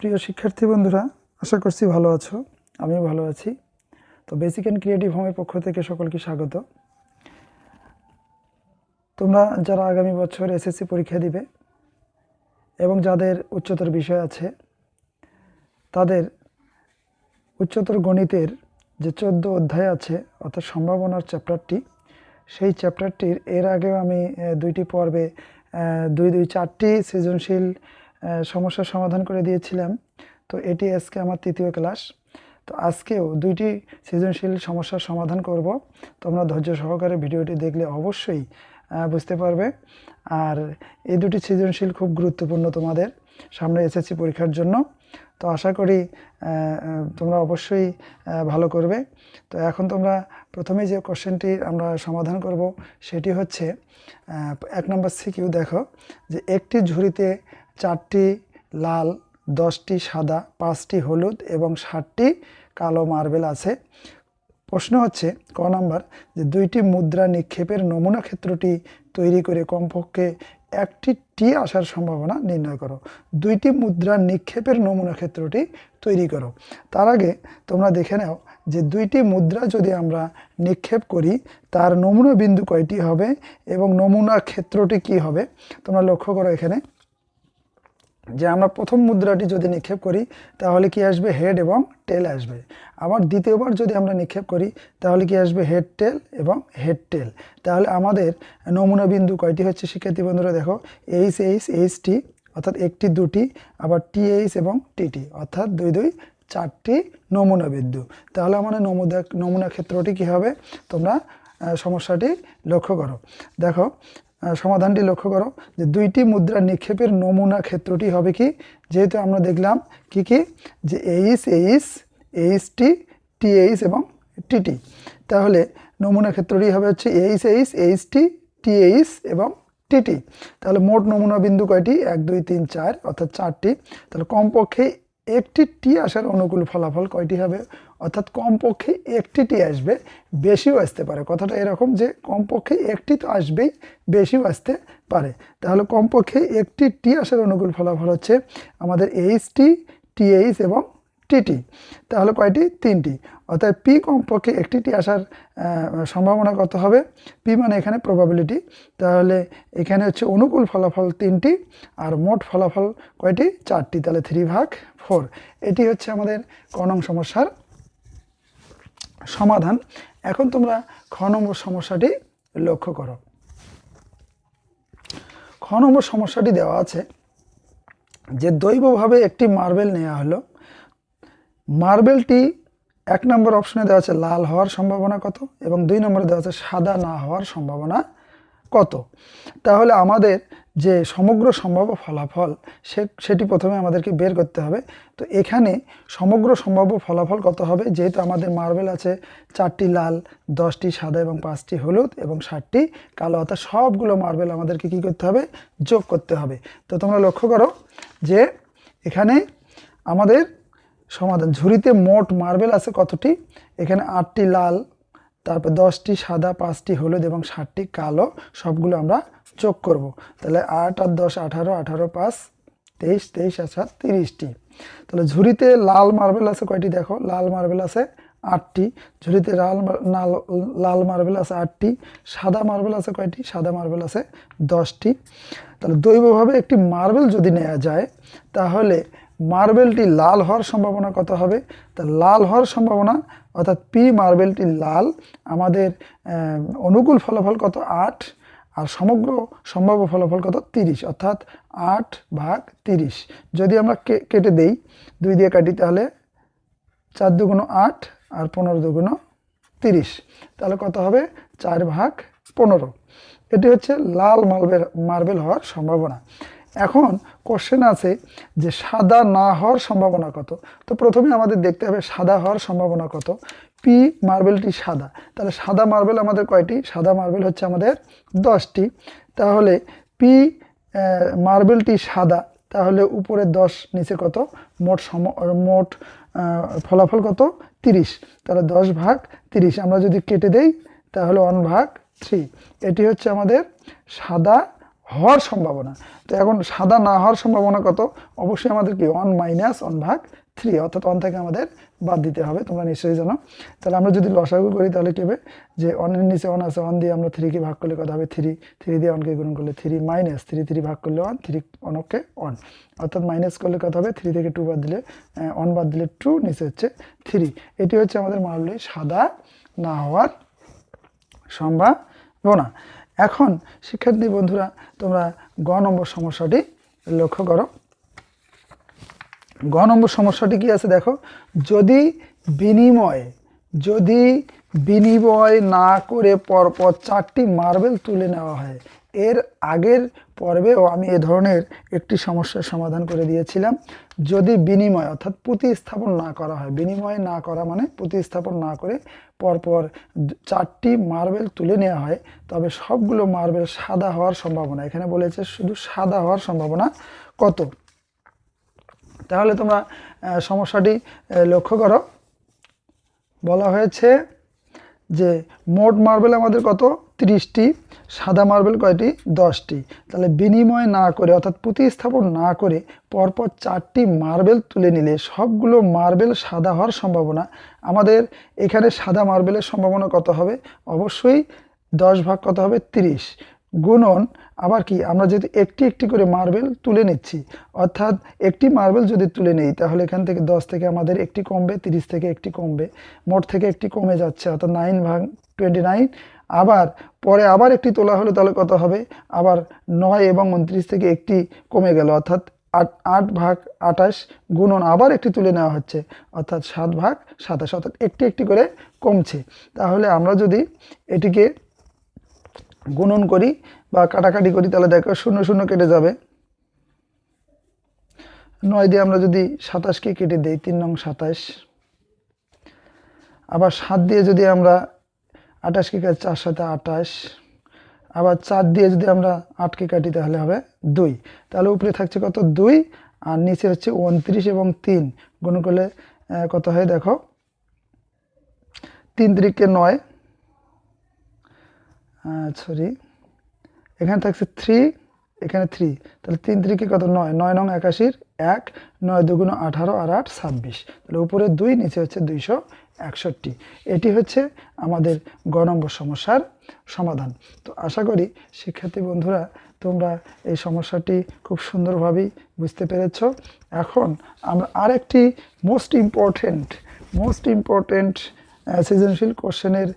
প্রিয় শিক্ষার্থী বন্ধুরা, আশা করছি ভালো আছো। আমিও ভালো আছি। তো বেসিক অ্যান্ড ক্রিয়েটিভ হোমের পক্ষ থেকে সকলকে স্বাগত। তোমরা যারা আগামী বছর এসএসসি পরীক্ষা দিবে এবং যাদের উচ্চতর বিষয় আছে, তাদের উচ্চতর গণিতের যে চোদ্দ অধ্যায় আছে, অর্থাৎ সম্ভাবনার চ্যাপ্টারটি, সেই চ্যাপ্টারটির এর আগেও আমি দুইটি পর্বে দুই দুই চারটি সৃজনশীল সমস্যার সমাধান করে দিয়েছিলাম। তো এটি আজকে আমার তৃতীয় ক্লাস। তো আজকেও দুইটি সৃজনশীল সমস্যার সমাধান করব। তোমরা ধৈর্য সহকারে ভিডিওটি দেখলে অবশ্যই বুঝতে পারবে। আর এই দুটি সৃজনশীল খুব গুরুত্বপূর্ণ তোমাদের সামনে এসএসসি পরীক্ষার জন্য। তো আশা করি তোমরা অবশ্যই ভালো করবে। তো এখন তোমরা প্রথমে যে কোশ্চেনটি আমরা সমাধান করব, সেটি হচ্ছে এক নম্বর সিকিউ দেখো যে একটি ঝুড়িতে চারটি লাল, দশটি সাদা, পাঁচটি হলুদ এবং ষাটটি কালো মার্বেল আছে। প্রশ্ন হচ্ছে, ক নাম্বার, যে দুইটি মুদ্রা নিক্ষেপের নমুনা ক্ষেত্রটি তৈরি করে কমপক্ষে একটি টি আসার সম্ভাবনা নির্ণয় করো। দুইটি মুদ্রা নিক্ষেপের নমুনা ক্ষেত্রটি তৈরি করো। তার আগে তোমরা দেখে নাও যে দুইটি মুদ্রা যদি আমরা নিক্ষেপ করি, তার নমুনা বিন্দু কয়টি হবে এবং নমুনা ক্ষেত্রটি কি হবে? তোমরা লক্ষ্য করো এখানে। যে আমরা প্রথম মুদ্রাটি যদি নিক্ষেপ করি, তাহলে কি আসবে? হেড এবং টেল আসবে। আবার দ্বিতীয়বার যদি আমরা নিক্ষেপ করি, তাহলে কি আসবে? হেড টেল এবং হেড টেল তাহলে আমাদের নমুনা বিন্দু কয়টি হচ্ছে? শিক্ষার্থী বন্ধুরা, দেখো এইচ এইচ এইচ টি অর্থাৎ একটি, দুটি, আবার টি এইচ এবং টিটি অর্থাৎ দুই দুই, চারটি নমুনা বিন্দু। তাহলে আমাদের নমুনা নমুনা ক্ষেত্রটি কী হবে? তোমরা সমস্যাটি লক্ষ্য করো। দেখো সমাধানটি লক্ষ্য করো যে দুইটি মুদ্রা নিক্ষেপের নমুনা ক্ষেত্রটি হবে কি? যেহেতু আমরা দেখলাম কি কি? যে H H H T T H এবং টিটি তাহলে নমুনা ক্ষেত্রটি হবে হচ্ছে H H H T T H এবং টিটি তাহলে মোট নমুনা বিন্দু কয়টি? এক, দুই, তিন, চার, অর্থাৎ চারটি। তাহলে কমপক্ষে একটি টি আসার অনুকূল ফলাফল কয়টি হবে? অর্থাৎ কমপক্ষে একটিটি আসবে, বেশিও আসতে পারে। কথাটা এরকম যে কমপক্ষে একটি তো আসবেই, বেশিও আসতে পারে। তাহলে কমপক্ষে একটি টি আসার অনুকূল ফলাফল হচ্ছে আমাদের এইচ টি টিএইচ এবং টিটি তাহলে কয়টি? তিনটি। অর্থাৎ পি কমপক্ষে একটি টি আসার সম্ভাবনা কত হবে? পি মানে এখানে প্রবাবিলিটি তাহলে এখানে হচ্ছে অনুকূল ফলাফল তিনটি আর মোট ফলাফল কয়টি? চারটি। তাহলে থ্রি ভাগ ফোর এটি হচ্ছে আমাদের কনং সমস্যার সমাধান। এখন তোমরা খ নম্বর সমস্যাটি লক্ষ্য করো। খ নম্বর সমস্যাটি দেওয়া আছে যে দৈবভাবে একটি মার্বেল নেওয়া হলো। মার্বেলটি এক নম্বর অপশনে দেওয়া আছে লাল হওয়ার সম্ভাবনা কত এবং দুই নম্বরে দেওয়া আছে সাদা না হওয়ার সম্ভাবনা কত? তাহলে আমাদের যে সমগ্র সম্ভাব্য ফলাফল সে, সেটি প্রথমে আমাদেরকে বের করতে হবে। তো এখানে সমগ্র সম্ভাব্য ফলাফল কত হবে? যেহেতু আমাদের মার্বেল আছে, চারটি লাল, দশটি সাদা এবং পাঁচটি হলুদ এবং ষাটটি কালো, অর্থাৎ সবগুলো মার্বেল আমাদেরকে কী করতে হবে? যোগ করতে হবে। তো তোমরা লক্ষ্য করো যে এখানে আমাদের সমাধান, ঝুড়িতে মোট মার্বেল আছে কতটি? এখানে আটটি লাল তারপর দশটি সাদা, পাঁচটি হলুদ এবং ষাটটি কালো সবগুলো আমরা যোগ করব। তাহলে আট আর দশ, আঠারো আঠারো, পাঁচ, তেইশ তেইশ আর সাত তিরিশটি। তাহলে ঝুড়িতে লাল মার্বেল আছে কয়টি দেখো? লাল মার্বেল আছে আটটি। ঝুড়িতে লাল লাল মার্বেল আছে আটটি। সাদা মার্বেল আছে কয়টি? সাদা মার্বেল আছে দশটি। তাহলে দৈবভাবে একটি মার্বেল যদি নেওয়া যায়, তাহলে মার্বেলটি লাল হওয়ার সম্ভাবনা কত হবে? তা লাল হওয়ার সম্ভাবনা অর্থাৎ পি মার্বেলটি লাল, আমাদের অনুকূল ফলাফল কত আট, আর সমগ্র সম্ভাব্য ফলাফল কত তিরিশ, অর্থাৎ আট ভাগ তিরিশ। যদি আমরা কেটে দেই, দুই দিয়ে কাটি তাহলে চার দুগুণ আট আর পনেরো দুগুণ তিরিশ। তাহলে কত হবে? চার ভাগ পনেরো। এটি হচ্ছে লাল মার্বেল মার্বেল হওয়ার সম্ভাবনা। এখন কোশ্চেন আছে যে সাদা না হওয়ার সম্ভাবনা কত? তো প্রথমে আমাদের দেখতে হবে সাদা হওয়ার সম্ভাবনা কত? পি মার্বেলটি সাদা। তাহলে সাদা মার্বেল আমাদের কয়টি? সাদা মার্বেল হচ্ছে আমাদের দশটি। তাহলে পি মার্বেলটি সাদা। তাহলে উপরে দশ, নিচে কত? মোট সম, মোট ফলাফল কত? তিরিশ। তাহলে দশ ভাগ তিরিশ। আমরা যদি কেটে দেই, তাহলে ওয়ান ভাগ থ্রি এটি হচ্ছে আমাদের সাদা হওয়ার সম্ভাবনা। তো এখন সাদা না হওয়ার সম্ভাবনা কত? অবশ্যই আমাদের কি ওয়ান মাইনাস ওয়ান ভাগ থ্রি অর্থাৎ ওয়ান থেকে আমাদের বাদ দিতে হবে, তোমরা নিশ্চয়ই জানো। তাহলে আমরা যদি লসাগু করি তাহলে কী হবে? যে ওয়ানের নিচে ওয়ান আছে ওয়ান দিয়ে আমরা থ্রিকে ভাগ করলে কত হবে? থ্রি থ্রি দিয়ে ওয়ানকে গুণ করলে থ্রি মাইনাস থ্রি থ্রি ভাগ করলে ওয়ান থ্রি অনকে ওয়ান অর্থাৎ মাইনাস করলে কত হবে? থ্রি থেকে টু বাদ দিলে ওয়ান বাদ দিলে টু নিচে হচ্ছে থ্রি এটি হচ্ছে আমাদের মারলে সাদা না হওয়ার সম্ভাবনা। এখন, শিক্ষার্থী বন্ধুরা, তোমরা গ নম্বর সমস্যাটি লক্ষ্য করো। গ নম্বর সমস্যাটি কি আছে দেখো? যদি বিনিময়ে, যদি বিনিময় না করে পরপর চারটি মার্বেল তুলে নেওয়া হয় এর আগের পর্বেও আমি এ ধরনের একটি সমস্যার সমাধান করে দিয়েছিলাম। যদি বিনিময় অর্থাৎ প্রতিস্থাপন না করা হয়, বিনিময় না করা মানে প্রতিস্থাপন না করে পরপর চারটি মার্বেল তুলে নেওয়া হয়, তবে সবগুলো মার্বেল সাদা হওয়ার সম্ভাবনা। এখানে বলেছে শুধু সাদা হওয়ার সম্ভাবনা কত? তাহলে তোমরা সমস্যাটি লক্ষ্য করো। বলা হয়েছে যে মোট মার্বেল আমাদের কত? তিরিশটি। সাদা মার্বেল কয়টি? দশটি। তাহলে বিনিময় না করে, অর্থাৎ প্রতিস্থাপন না করে পরপর চারটি মার্বেল তুলে নিলে সবগুলো মার্বেল সাদা হওয়ার সম্ভাবনা। আমাদের এখানে সাদা মার্বেলের সম্ভাবনা কত হবে? অবশ্যই দশ ভাগ কত হবে? তিরিশ। গুণন, আবার কি? আমরা যদি একটি একটি করে মার্বেল তুলে নিচ্ছি, অর্থাৎ একটি মার্বেল যদি তুলে নেই, তাহলে এখান থেকে দশ থেকে আমাদের একটি কমবে, তিরিশ থেকে একটি কমবে, মোট থেকে একটি কমে যাচ্ছে, অর্থাৎ নাইন ভাগ টোয়েন্টি নাইন আবার পরে আবার একটি তোলা হলো, তাহলে কত হবে? আবার নয় এবং উনত্রিশ থেকে একটি কমে গেল, অর্থাৎ আট আট ভাগ আঠাশ গুণন আবার একটি তুলে নেওয়া হচ্ছে, অর্থাৎ সাত ভাগ সাতাশ, অর্থাৎ একটি একটি করে কমছে। তাহলে আমরা যদি এটিকে গুণন করি বা কাটাকাটি করি, তাহলে দেখো শূন্য শূন্য কেটে যাবে। নয় দিয়ে আমরা যদি সাতাশকে কেটে দিই, তিন নং সাতাশ। আবার সাত দিয়ে যদি আমরা আঠাশকে কাজ চার সাথে আঠাশ। আবার চার দিয়ে যদি আমরা আটকে কাটি তাহলে হবে দুই। তাহলে উপরে থাকছে কত? দুই। আর নিচে হচ্ছে উনত্রিশ এবং তিন। গুণ করলে কত হয় দেখো? তিন তারিখকে নয়। সরি এখানে থাকছে থ্রি এখানে থ্রি তাহলে তিন তিরিকে কত? নয়। নয় নং একাশির এক, নয় দুগুণ আঠারো আর আট, ছাব্বিশ। তাহলে উপরে দুই, নিচে হচ্ছে দুইশো একষট্টি। এটি হচ্ছে আমাদের গণঙ্গ সমস্যার সমাধান। তো আশা করি শিক্ষার্থী বন্ধুরা, তোমরা এই সমস্যাটি খুব সুন্দরভাবেই বুঝতে পেরেছ। এখন আমরা আরেকটি মোস্ট ইম্পর্টেন্ট মোস্ট ইম্পর্টেন্ট সৃজনশীল কোশ্চেনের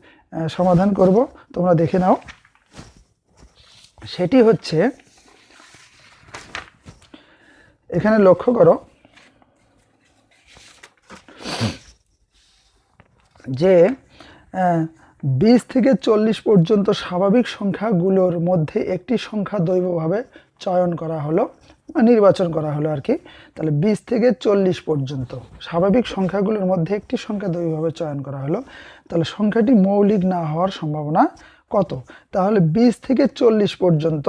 সমাধান করব। তোমরা দেখে নাও। সেটি হচ্ছে এখানে লক্ষ্য করো যে বিশ থেকে চল্লিশ পর্যন্ত স্বাভাবিক সংখ্যাগুলোর মধ্যে একটি সংখ্যা দৈবভাবে চয়ন করা হলো নির্বাচন করা হলো আর কি। তাহলে বিশ থেকে চল্লিশ পর্যন্ত স্বাভাবিক সংখ্যাগুলোর মধ্যে একটি সংখ্যা দৈবভাবে চয়ন করা হলো। তাহলে সংখ্যাটি মৌলিক না হওয়ার সম্ভাবনা কত? তাহলে বিশ থেকে চল্লিশ পর্যন্ত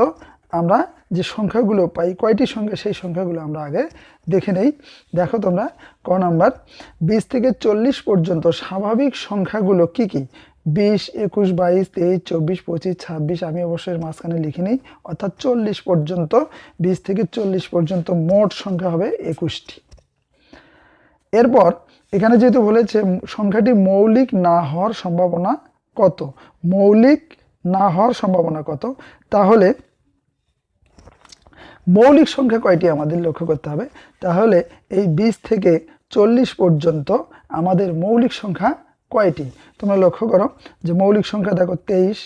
আমরা যে সংখ্যাগুলো পাই, কয়টি সংখ্যা, সেই সংখ্যাগুলো আমরা আগে দেখে নেই। দেখো তোমরা, ক নাম্বার, বিশ থেকে চল্লিশ পর্যন্ত স্বাভাবিক সংখ্যাগুলো কি কি? বিশ, একুশ, বাইশ, তেইশ, চব্বিশ, পঁচিশ, ছাব্বিশ, আমি অবশ্যই মাঝখানে লিখে নিই, অর্থাৎ চল্লিশ পর্যন্ত, বিশ থেকে চল্লিশ পর্যন্ত মোট সংখ্যা হবে একুশটি। এরপর, এখানে যেহেতু বলেছে সংখ্যাটি মৌলিক না হওয়ার সম্ভাবনা কত? মৌলিক না হওয়ার সম্ভাবনা কত? তাহলে মৌলিক সংখ্যা কয়টি আমাদের লক্ষ্য করতে হবে? তাহলে এই বিশ থেকে চল্লিশ পর্যন্ত আমাদের মৌলিক সংখ্যা কয়টি? তোমরা লক্ষ্য করো যে মৌলিক সংখ্যা দেখো তেইশ,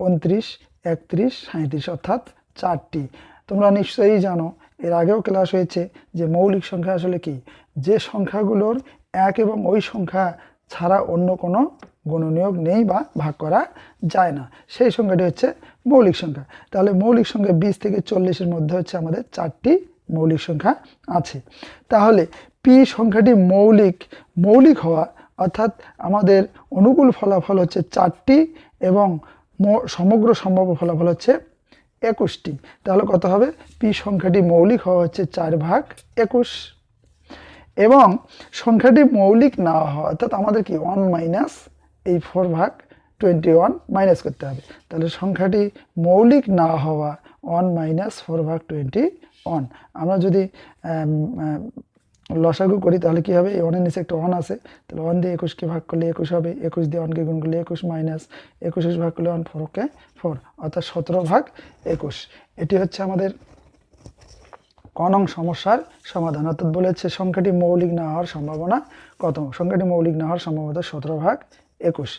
উনত্রিশ, একত্রিশ সাঁত্রিশ অর্থাৎ চারটি। তোমরা নিশ্চয়ই জানো, এর আগেও ক্লাস হয়েছে যে মৌলিক সংখ্যা আসলে কি? যে সংখ্যাগুলোর এক এবং ওই সংখ্যা ছাড়া অন্য কোনো গুণনীয়ক নেই বা ভাগ করা যায় না। সেই সংখ্যাটি হচ্ছে মৌলিক সংখ্যা। তাহলে মৌলিক সংখ্যা বিশ থেকে চল্লিশের মধ্যে হচ্ছে আমাদের চারটি মৌলিক সংখ্যা আছে। তাহলে পি সংখ্যাটি মৌলিক মৌলিক হওয়া অর্থাৎ আমাদের অনুকূল ফলাফল হচ্ছে চারটি এবং সমগ্র সম্ভাব্য ফলাফল হচ্ছে একুশটি। তাহলে কত হবে? পি সংখ্যাটি মৌলিক হওয়া হচ্ছে চার ভাগ একুশ। এবং সংখ্যাটি মৌলিক না হওয়া, অর্থাৎ আমাদের কি? ওয়ান মাইনাস এই ফোর ভাগ টোয়েন্টি ওয়ান মাইনাস করতে হবে। তাহলে সংখ্যাটি মৌলিক না হওয়া ওয়ান মাইনাস ফোর ভাগ টোয়েন্টি ওয়ান আমরা যদি লসাগু করি, তাহলে কী হবে? এই ওয়ানের নিচে একটা ওয়ান আছে। তাহলে ওয়ান দিয়ে একুশকে ভাগ করলে একুশ হবে। একুশ দিয়ে ওয়ানকে গুণ করলে একুশ মাইনাস একুশ ভাগ করলে ওয়ান ফোরকে ফোর অর্থাৎ সতেরো ভাগ একুশ। এটি হচ্ছে আমাদের ক নং সমস্যার সমাধান। অর্থাৎ বলেছে সংখ্যাটি মৌলিক না হওয়ার সম্ভাবনা কত? সংখ্যাটি মৌলিক না হওয়ার সম্ভাবনা সতেরো ভাগ একুশ।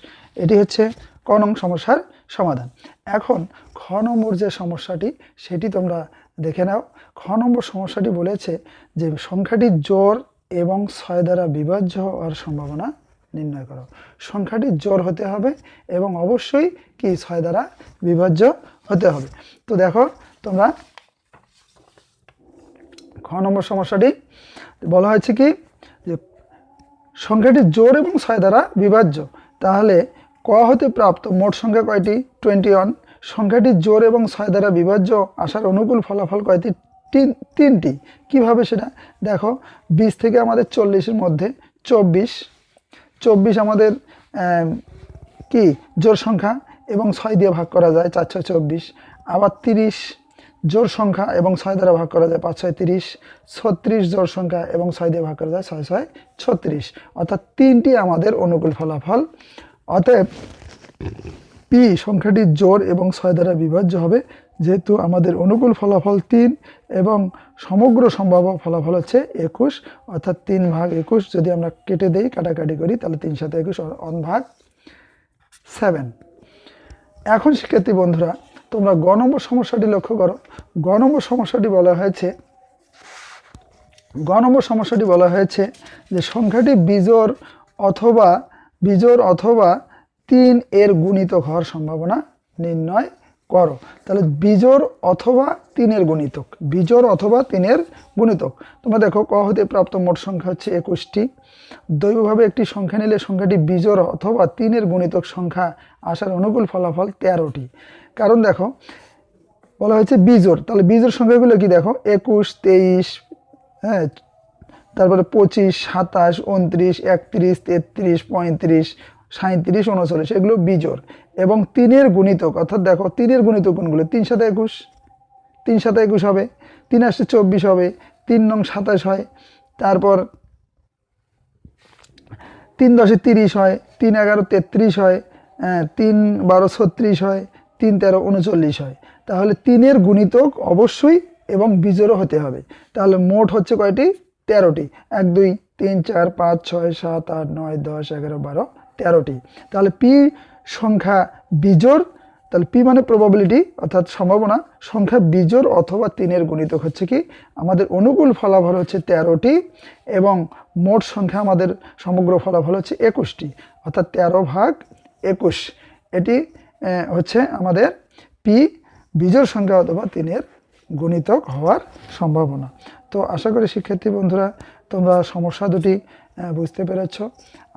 এটি হচ্ছে ক নং সমস্যার সমাধান। এখন খ নম্বর যে সমস্যাটি, সেটি তোমরা দেখে নাও। খ নম্বর সমস্যাটি বলেছে যে সংখ্যাটি জোর এবং ছয় দ্বারা বিভাজ্য হওয়ার সম্ভাবনা নির্ণয় করো। সংখ্যাটি জোর হতে হবে এবং অবশ্যই কি ছয় দ্বারা বিভাজ্য হতে হবে। তো দেখো, তোমরা খ নম্বর সমস্যাটি বলা হয়েছে কি? যে সংখ্যাটি জোর এবং ছয় দ্বারা বিভাজ্য। তাহলে ক হতে প্রাপ্ত মোট সংখ্যা কয়টি? টোয়েন্টি ওয়ান সংখ্যাটি জোর এবং ছয় দ্বারা বিভাজ্য আসার অনুকূল ফলাফল কয়টি? তিন তিনটি। কীভাবে সেটা? দেখো বিশ থেকে আমাদের চল্লিশের মধ্যে চব্বিশ। চব্বিশ আমাদের আম, কি? জোর সংখ্যা এবং ছয় দিয়ে ভাগ করা যায় চার ছয় চব্বিশ। আবার তিরিশ। জোর সংখ্যা এবং ছয় দ্বারা ভাগ করা যায় পাঁচ ছয় তিরিশ, ছত্রিশ জোর সংখ্যা এবং ছয় দিয়ে ভাগ করা যায় ছয় ছয় ছত্রিশ। অর্থাৎ তিনটি আমাদের অনুকূল ফলাফল। অতএব পি সংখ্যাটি জোর এবং ছয় দ্বারা বিভাজ্য হবে, যেহেতু আমাদের অনুকূল ফলাফল তিন এবং সমগ্র সম্ভাব্য ফলাফল হচ্ছে একুশ। অর্থাৎ তিন ভাগ একুশ যদি আমরা কেটে দেই, কাটাকাটি করি, তাহলে তিন সাথে একুশ, অন ভাগ সেভেন। এখন শিক্ষার্থী বন্ধুরা তোমরা গ নম্বর সমস্যাটি লক্ষ্য করো। গ নম্বর সমস্যাটি বলা হয়েছে গ নম্বর সমস্যাটি বলা হয়েছে যে সংখ্যাটি বিজোড় অথবা বিজোড় অথবা তিন এর গুণিতক হওয়ার সম্ভাবনা নির্ণয় করো। তাহলে বিজোর অথবা তিনের গুণিতক, বিজোড় অথবা তিনের গুণিতক। তোমরা দেখো, ক হতে প্রাপ্ত মোট সংখ্যা হচ্ছে একুশটি। দৈবভাবে একটি সংখ্যা নিলে সংখ্যাটি বিজোড় অথবা তিনের গুণিতক সংখ্যা আসার অনুকূল ফলাফল তেরোটি। কারণ দেখো বলা হয়েছে বিজোড়। তাহলে বিজোড় সংখ্যাগুলো কি দেখো? একুশ তেইশ হ্যাঁ তারপরে পঁচিশ সাতাশ উনত্রিশ একত্রিশ তেত্রিশ পঁয়ত্রিশ সাঁত্রিশ উনচল্লিশ এগুলো বিজোড়। এবং তিনের গুণিতক অর্থাৎ দেখো তিনের গুণিতক কোনগুলো? তিন সাথে একুশ। তিন সাথে একুশ হবে। তিন আসতে চব্বিশ হবে। তিন নং সাতাশ হয়। তারপর তিন দশে তিরিশ হয়। তিন এগারো তেত্রিশ হয়। আহ, তিন বারো ছত্রিশ হয়। তিন, তেরো, উনচল্লিশ হয়। তাহলে তিনের গুণিতক অবশ্যই এবং বিজোড়ও হতে হবে। তাহলে মোট হচ্ছে কয়টি? তেরোটি। এক, দুই, তিন, চার, পাঁচ, ছয়, সাত, আট, নয়, দশ, এগারো, বারো, তেরোটি। তাহলে পি সংখ্যা বিজোড়, তাহলে পি মানে প্রবাবিলিটি অর্থাৎ সম্ভাবনা। সংখ্যা বিজোড় অথবা তিনের গুণিতক হচ্ছে কি? আমাদের অনুকূল ফলাফল হচ্ছে তেরোটি এবং মোট সংখ্যা আমাদের সমগ্র ফলাফল হচ্ছে একুশটি। অর্থাৎ তেরো ভাগ একুশ। এটি হচ্ছে আমাদের পি বিজোড় সংখ্যা অথবা তিনের গুণিতক হওয়ার সম্ভাবনা। তো আশা করি শিক্ষার্থী বন্ধুরা, তোমরা সমস্যা দুটি বুঝতে পেরেছ।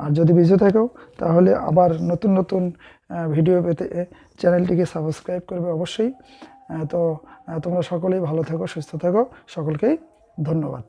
আর যদি বুঝে থাকো, তাহলে আবার নতুন নতুন ভিডিও পেতে চ্যানেলটিকে সাবস্ক্রাইব করবে অবশ্যই। তো তোমরা সকলেই ভালো থাকো, সুস্থ থাকো। সকলকেই ধন্যবাদ।